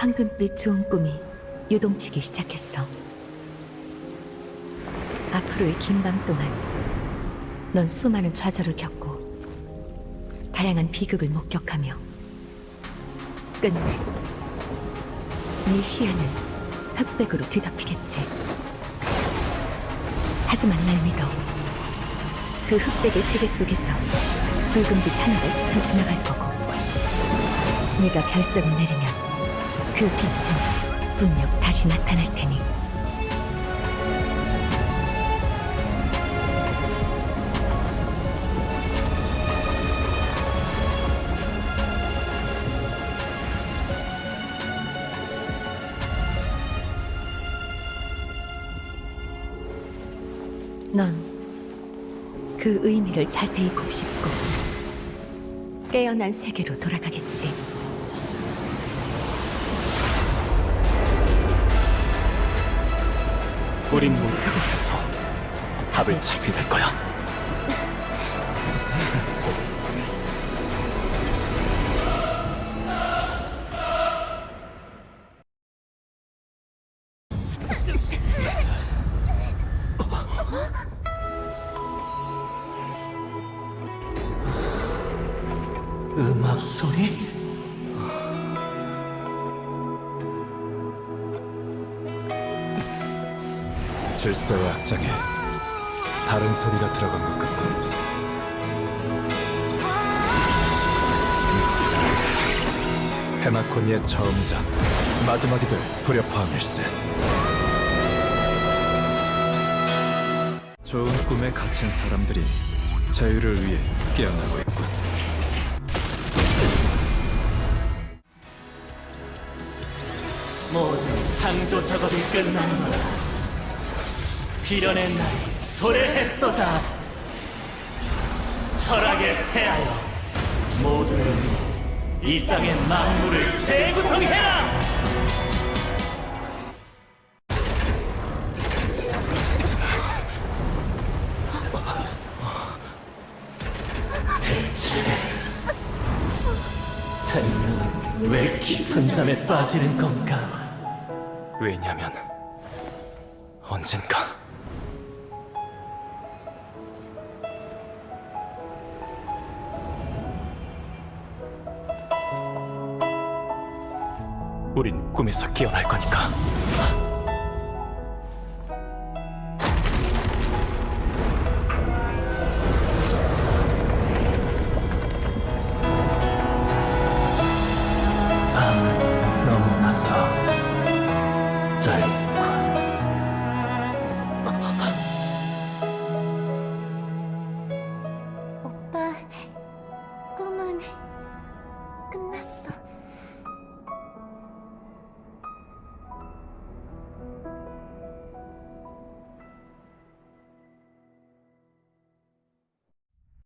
황금빛 좋은 꿈이 요동치기 시작했어. 앞으로의 긴 밤 동안 넌 수많은 좌절을 겪고 다양한 비극을 목격하며 끝내 네 시야는 흑백으로 뒤덮이겠지. 하지만 날 믿어. 그 흑백의 세계 속에서 붉은빛 하나가 스쳐 지나갈 거고 네가 결정을 내리면 그 빛은 분명 다시 나타날 테니 넌 그 의미를 자세히 곱씹고 깨어난 세계로 돌아가겠지. 우린 모두 그곳에서 답을 찾게 될 거야. 음악 소리? 질서의 악장에 다른 소리가 들어간 것 같군. 헤마코니의 처음이자 마지막이 될 불협화음일세. 좋은 꿈에 갇힌 사람들이 자유를 위해 깨어나고 있군. 모든 창조 작업이 끝난 거라. 비련의 날이 도래했도다. 철학에 태하여 모두를 위해 이 땅의 만물을 재구성해라! 왜 깊은 잠에 빠지는 건가? 왜냐면 언젠가 우린 꿈에서 깨어날 거니까. 오빠, 꿈은 끝났어.